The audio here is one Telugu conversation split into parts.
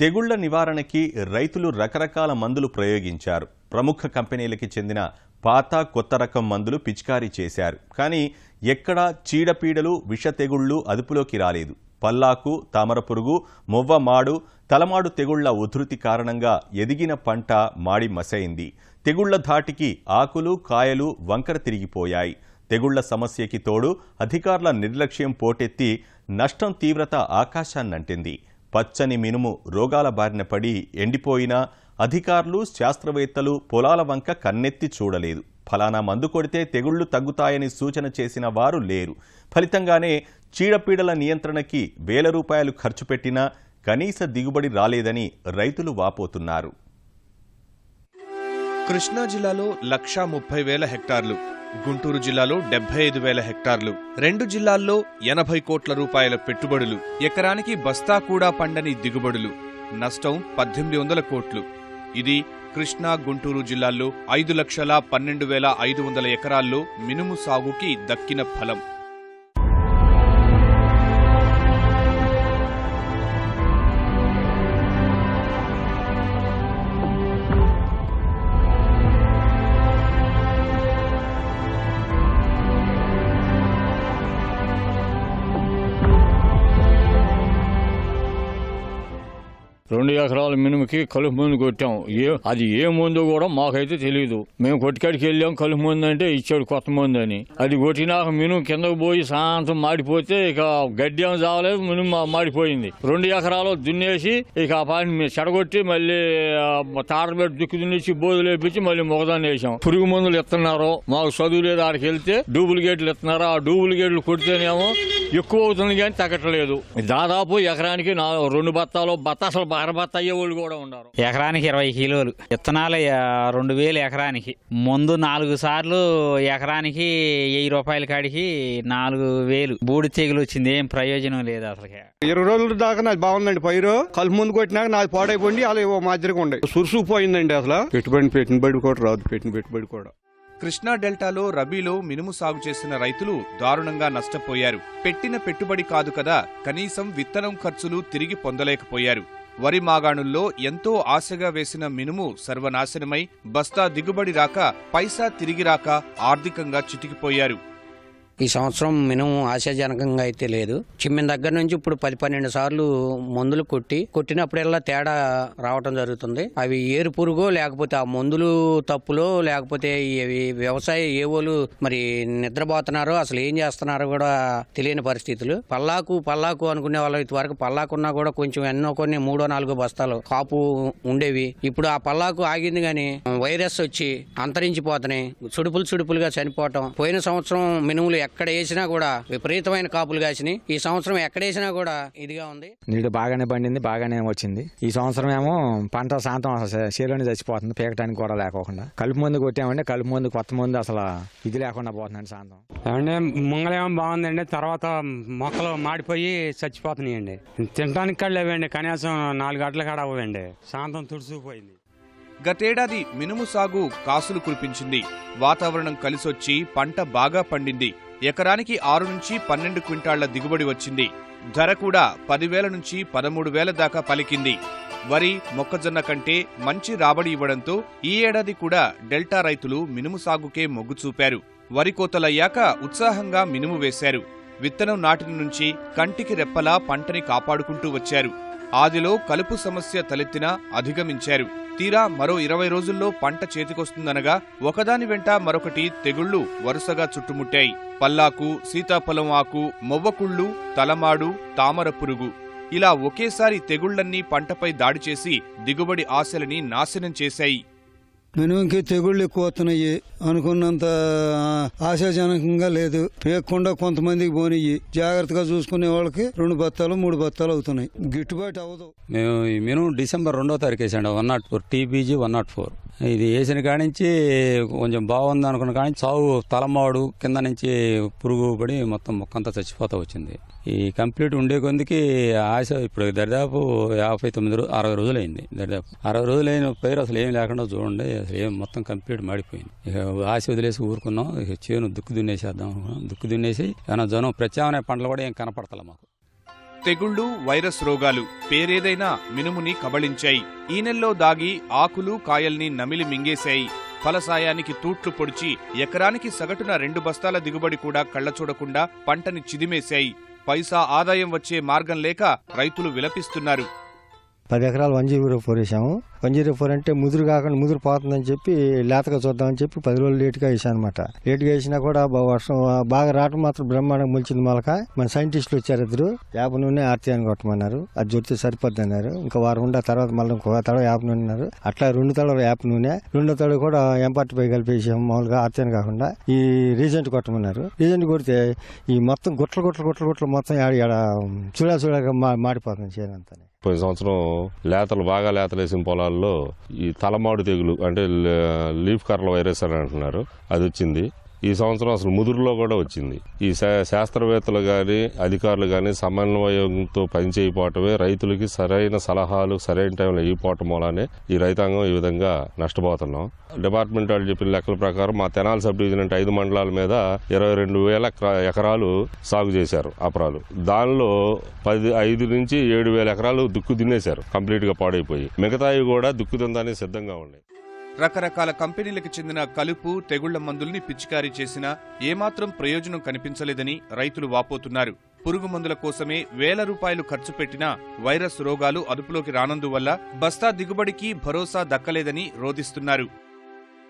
తెగుళ్ళ నివారణకి రైతులు రకరకాల మందులు ప్రయోగించారు. ప్రముఖ కంపెనీలకి చెందిన పాత కొత్త రకం మందులు పిచికారీ చేశారు. కానీ ఎక్కడా చీడపీడలు విష తెగుళ్ళు అదుపులోకి రాలేదు. పల్లాకు తామర పురుగు మొవ్వ మాడు తలమాడు తెగుళ్ళ ఉధృతి కారణంగా ఎదిగిన పంట మాడి మసైంది. తెగుళ్ళ ధాటికి ఆకులు కాయలు వంకర తిరిగిపోయాయి. తెగుళ్ళ సమస్యకి తోడు అధికారుల నిర్లక్ష్యం పోటెత్తి నష్టం తీవ్రత ఆకాశాన్నంటింది. పచ్చని మినుము రోగాల బారిన పడి ఎండిపోయినా అధికారులు శాస్త్రవేత్తలు పొలాల వంక కన్నెత్తి చూడలేదు. ఫలానా మందు కొడితే తెగుళ్ళు తగ్గుతాయని సూచన చేసిన వారు లేరు. ఫలితంగానే చీడపీడల నియంత్రణకి వేల రూపాయలు ఖర్చు పెట్టినా కనీస దిగుబడి రాలేదని రైతులు వాపోతున్నారు. కృష్ణా జిల్లాలో లక్షా ముప్పై వేల హెక్టార్లు గుంటూరు జిల్లాలో డెబ్బై ఐదు వేల హెక్టార్లు. రెండు జిల్లాల్లో ఎనభై కోట్ల రూపాయల పెట్టుబడులు. ఎకరానికి బస్తా కూడా పండని దిగుబడులు. నష్టం పద్దెనిమిది వందల కోట్లు. ఇది కృష్ణా గుంటూరు జిల్లాల్లో ఐదు లక్షల పన్నెండు వేల ఐదు వందల ఎకరాల్లో మినుము సాగుకి దక్కిన ఫలం. రెండు ఎకరాల మినుముకి కలుపు మందు కొట్టాం. ఏ అది ఏ మందు కూడా మాకైతే తెలియదు మేము కొట్టుకాడికి వెళ్ళాం కలుపు మందు అంటే ఇచ్చాడు కొత్త మందు అని. అది కొట్టినాక మినుము కిందకు పోయి సాయంత్రం మాడిపోతే ఇక గడ్డి ఏం చావలేదు మినుము మాడిపోయింది. రెండు ఎకరాలు దున్నేసి ఇక ఆ పాని చెడగొట్టి మళ్ళీ తాడబెట్టి దుక్కు దున్నేసి బోధులు వేపించి మళ్ళీ మొగదాన్ని వేసాం పురుగు మందులు ఇస్తున్నారు మాకు చదువు లేదు ఆడికి వెళ్తే డూప్లికేట్లు ఇస్తున్నారు? ఆ డూప్లికేట్లు కొడితేనేమో ఎక్కువ అవుతుంది కానీ తగ్గట్లేదు. దాదాపు ఎకరానికి నా రెండు బత్తాలు బత్త అసలు బార బత్త అయ్యే వాళ్ళు కూడా ఉన్నారు. ఎకరానికి ఇరవై కిలోలు. విత్తనాలు రెండు వేలు ఎకరానికి. ముందు నాలుగు సార్లు ఎకరానికి వెయ్యి రూపాయల కాడికి నాలుగు వేలు. బూడి తెగులు వచ్చింది ఏం ప్రయోజనం లేదు అసలు ఇరవై రోజుల దాకా నాది బాగుందండి పైరు. కలుపు ముందు కొట్టినాక నాది పాడైపోయింది అలా మాదిరిగా ఉండే సురుసు పోయిందండి అసలు. పెట్టుబడి పెట్టుబడి కూడా రాదు పెట్టిన పెట్టుబడి కూడా. కృష్ణా డెల్టాలో రబీలో మినుము సాగు చేసిన రైతులు దారుణంగా నష్టపోయారు. పెట్టిన పెట్టుబడి కాదు కదా కనీసం విత్తనం ఖర్చులు తిరిగి పొందలేకపోయారు. వరి మాగాణుల్లో ఎంతో ఆశగా వేసిన మినుము సర్వనాశనమై బస్తా దిగుబడి రాక పైసా తిరిగి రాక ఆర్థికంగా చితికిపోయారు. ఈ సంవత్సరం మినిమం ఆశాజనకంగా అయితే లేదు. చిమ్మిన దగ్గర నుంచి ఇప్పుడు పది పన్నెండు సార్లు మందులు కొట్టి కొట్టినప్పుడల్లా తేడా రావటం జరుగుతుంది. అవి ఏరు పురుగో లేకపోతే ఆ మందులు తప్పులో లేకపోతే ఇవి వ్యవసాయ ఏవోలు మరి నిద్రపోతున్నారో అసలు ఏం చేస్తున్నారో కూడా తెలియని పరిస్థితులు. పల్లాకు పల్లాకు అనుకునే వాళ్ళు ఇంతవరకు. పల్లాకున్నా కూడా కొంచెం ఎన్నో కొన్ని మూడో నాలుగో బస్తాలు కాపు ఉండేవి. ఇప్పుడు ఆ పల్లాకు ఆగింది కానీ వైరస్ వచ్చి అంతరించిపోతున్నాయి. సుడుపులు సుడుపులుగా చనిపోవటం. పోయిన సంవత్సరం మినుములు ఎక్కడ వేసినా కూడా విపరీతమైన కాపులు కాసినాయి. ఈ సంవత్సరం ఎక్కడ వేసినా కూడా ఇదిగా ఉంది. నీళ్ళు బాగానే పండింది బాగానే వచ్చింది. ఈ సంవత్సరం ఏమో పంట శాంతం అసలు చేలోనే చచ్చిపోతుంది పీకటానికి కూడా లేకోకుండా. కలుపు మందు కొట్టామంటే కలుపు మందు కొత్త మందు అసలు ఇది లేకుండా పోతుందండి శాంతం. ఏమంటే ముంగలేమో బాగుందండి తర్వాత మొక్కలు మాడిపోయి చచ్చిపోతున్నాయండి. తినడానికి కూడా లేవండి కనీసం నాలుగు గంటల కాడ అవ్వండి శాంతం తుడుచుకుపోయింది. గతేడాది మినుము సాగు కాసులు కురిపించింది. వాతావరణం కలిసొచ్చి పంట బాగా పండింది. ఎకరానికి ఆరు నుంచి పన్నెండు క్వింటాళ్ళ దిగుబడి వచ్చింది. ధర కూడా పదివేల నుంచి పదమూడు వేల దాకా పలికింది. వరి మొక్కజొన్న కంటే మంచి రాబడి ఇవ్వడంతో ఈ ఏడాది కూడా డెల్టా రైతులు మినుము సాగుకే మొగ్గు చూపారు. వరి కోతలయ్యాక ఉత్సాహంగా మినుము వేశారు. విత్తనం నాటిన నుంచి కంటికి రెప్పలా పంటని కాపాడుకుంటూ వచ్చారు. ఆదిలో కలుపు సమస్య తలెత్తినా అధిగమించారు. తీరా మరో ఇరవై రోజుల్లో పంట చేతికొస్తుందనగా ఒకదాని వెంట మరొకటి తెగుళ్ళు వరుసగా చుట్టుముట్టాయి. పల్లాకు సీతాఫలం ఆకు మొవ్వకుళ్ళు తలమాడు తామర పురుగు. ఇలా ఒకేసారి తెగుళ్ళన్నీ పంటపై దాడి చేసి దిగుబడి ఆశలని నాశనం చేశాయి. మినుముకి తెగుళ్ళు ఎక్కువ వస్తున్నాయి అనుకున్నంత ఆశాజనకంగా లేదు. పేకుండా కొంతమందికి పోనియ్యి జాగ్రత్తగా చూసుకునే వాళ్ళకి రెండు బత్తాలు మూడు బత్తాలు అవుతున్నాయి. గిట్టుబాటు అవ్వదు మేము మినిమం డిసెంబర్ రెండో తారీఖు వేసాండి. One nought four. TBG one nought four. ఇది వేసిన కానించి నుంచి కొంచెం బాగుంది అనుకున్న కాని చావు తలమాడు కింద నుంచి పురుగు పడి మొత్తం మొక్కంతా చచ్చిపోతా వచ్చింది. ఈ కంప్లీట్ ఉండే కొందికి ఆశ ఇప్పుడు దరిదాపు యాభై తొమ్మిది రోజు అరవై రోజులు అయింది దరిదాపు. అరవై రోజులు అయిన పైరు అసలు ఏం లేకుండా చూడండి అసలు ఏం మొత్తం కంప్లీట్ మాడిపోయింది. ఇక ఆశ వదిలేసి ఊరుకున్నాం ఇక చేను దుక్కు దున్నేసేద్దాం అనుకున్నాం. దుక్కు దున్నేసి ఏమైనా జనం ప్రత్యామ్నాయ పంటలు కూడా ఏం కనపడతలే మాకు. తెగుళ్ళు వైరస్ రోగాలు పేరేదైనా మినుముని కబళించాయి. ఈ నెల్లో దాగి ఆకులు కాయల్ని నమిలి మింగేశాయి. ఫలసాయానికి తూట్లు పొడిచి ఎకరానికి సగటున రెండు బస్తాల దిగుబడి కూడా కళ్ళ చూడకుండా పంటని చిదిమేశాయి. పైసా ఆదాయం వచ్చే మార్గం లేక రైతులు విలపిస్తున్నారు. పది ఎకరాలు వన్ జీరో ఫోర్ వేసాము. వన్ జీరో ఫోర్ అంటే ముదురు కాకుండా ముదురు పోతుందని చెప్పి లేతగా చూద్దామని చెప్పి పది రోజులు లేటుగా వేసాను అనమాట లేటుగా వేసినా కూడా వర్షం బాగా రావటం మాత్రం బ్రహ్మాండంగా ములిచింది మొలక. మన సైంటిస్టులు వచ్చారు ఇద్దరు. యాప నూనె ఆర్తీయాన్ని కొట్టమన్నారు. అది జొరితే సరిపోద్ది అన్నారు. ఇంకా వారం ఉండే తర్వాత మళ్ళీ ఇంకో తడ యాప నూనె అన్నారు. అట్లా రెండు తడవ యాప నూనె రెండో తడ కూడా ఎంపార్టీ పై కలిపేసాము మామూలుగా ఆర్తీయాన్ని కాకుండా ఈ రీజెంట్ కొట్టమన్నారు. రీజెంట్ కొడితే ఈ మొత్తం గుట్ల గుట్ల గుట్ల గుట్ల మొత్తం ఆడ చూడా చూడగా మా మాడిపోతుంది చేయనంతా పోయిన సంవత్సరం లేతలు బాగా లేతలు వేసిన పొలాల్లో ఈ తలమాడు తెగులు అంటే లీఫ్ కర్ల వైరస్ అని అంటున్నారు. అది వచ్చింది. ఈ సంవత్సరం అసలు ముదురులో కూడా వచ్చింది. ఈ శా- శాస్త్రవేత్తలు కానీ అధికారులు కానీ సమన్వయంతో పనిచేయపోవటమే రైతులకి సరైన సలహాలు సరైన టైంలో ఇవ్వకపోవటం వల్లనే ఈ రైతాంగం ఈ విధంగా నష్టపోతున్నాం. డిపార్ట్మెంట్ వాళ్ళు చెప్పిన లెక్కల ప్రకారం మా తెనాలి సబ్ డివిజన్ అంటే ఐదు మండలాల మీద ఇరవై రెండు వేల ఎకరాలు సాగు చేశారు అపరాలు. దానిలో పది ఐదు నుంచి ఏడు వేల ఎకరాలు దుక్కు తినేశారు కంప్లీట్గా పాడైపోయి మిగతావి కూడా దుక్కు తినడానికి సిద్ధంగా ఉన్నాయి. రకరకాల కంపెనీలకు చెందిన కలుపు తెగుళ్ళ మందుల్ని పిచికారీ చేసినా ఏమాత్రం ప్రయోజనం కనిపించలేదని రైతులు వాపోతున్నారు. పురుగు మందుల కోసమే వేల రూపాయలు ఖర్చు పెట్టినా వైరస్ రోగాలు అదుపులోకి రానందువల్ల బస్తా దిగుబడికి భరోసా దక్కలేదని రోధిస్తున్నారు.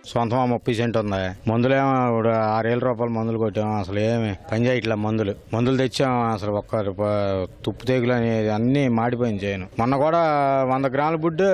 సొంతం ముప్పై సెంట్ ఉంది మందులేమో ఇప్పుడు ఆరేళ్ళ రూపాయలు మందులు కొట్టాము అసలు ఏమి పని చేయట్లే మందులు. మందులు తెచ్చాము అసలు ఒక్క తుప్పు తెగులు అనేది అన్ని మాడిపోయింది చేయను. మొన్న కూడా వంద గ్రాముల బుడ్డు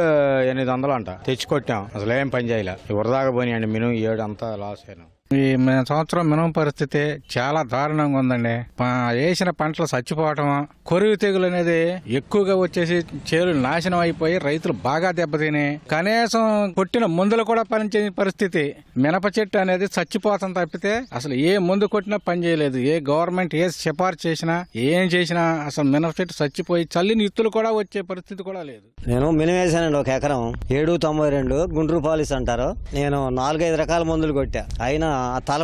ఎనిమిది వందలు అంట. తెచ్చి కొట్టాం. అసలు ఏం పని చేయలే. వృధాగా పోయినాయండి మినిమం ఏడు అంతా లాస్ అయినా. ఈ సంవత్సరం మినప పరిస్థితి చాలా దారుణంగా ఉందండి. వేసిన పంటలు చచ్చిపోవటం కొరువు తెగులు అనేది ఎక్కువగా వచ్చేసి చేలు నాశనం అయిపోయి రైతులు బాగా దెబ్బతిని కనీసం కొట్టిన మందులు కూడా పనిచేయని పరిస్థితి. మినప చెట్టు అనేది చచ్చిపోతాం తప్పితే అసలు ఏ మందు కొట్టినా పని చేయలేదు. ఏ గవర్నమెంట్ ఏ సిఫార్సు చేసినా ఏం చేసినా అసలు మినప చెట్టు చచ్చిపోయి చల్లిని ఇత్తులు కూడా వచ్చే పరిస్థితి కూడా లేదు. నేను మినిమం ఒక ఎకరం. ఏడు తొంభై రెండు గుండ్రు పాలిస్ అంటారు. నేను నాలుగైదు రకాల మందులు కొట్టా. అయినా ఆ తల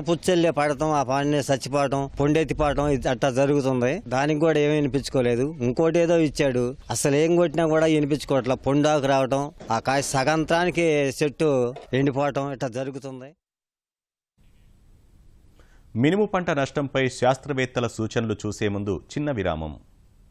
పడటం ఆ పాడిని చచ్చిపోవటం పొండెత్తిపోవటం అట్లా జరుగుతుంది. దానికి కూడా ఏమీ వినిపించుకోలేదు. ఇంకోటి ఏదో ఇచ్చాడు. అసలు ఏం కొట్టినా కూడా వినిపించుకోవట్ల. పొండాకు రావటం ఆ కాయ సగంత్రానికి చెట్టు ఎండిపోవటం ఇట్లా జరుగుతుంది. మినుము పంట నష్టంపై శాస్త్రవేత్తల సూచనలు చూసే ముందు చిన్న విరామం.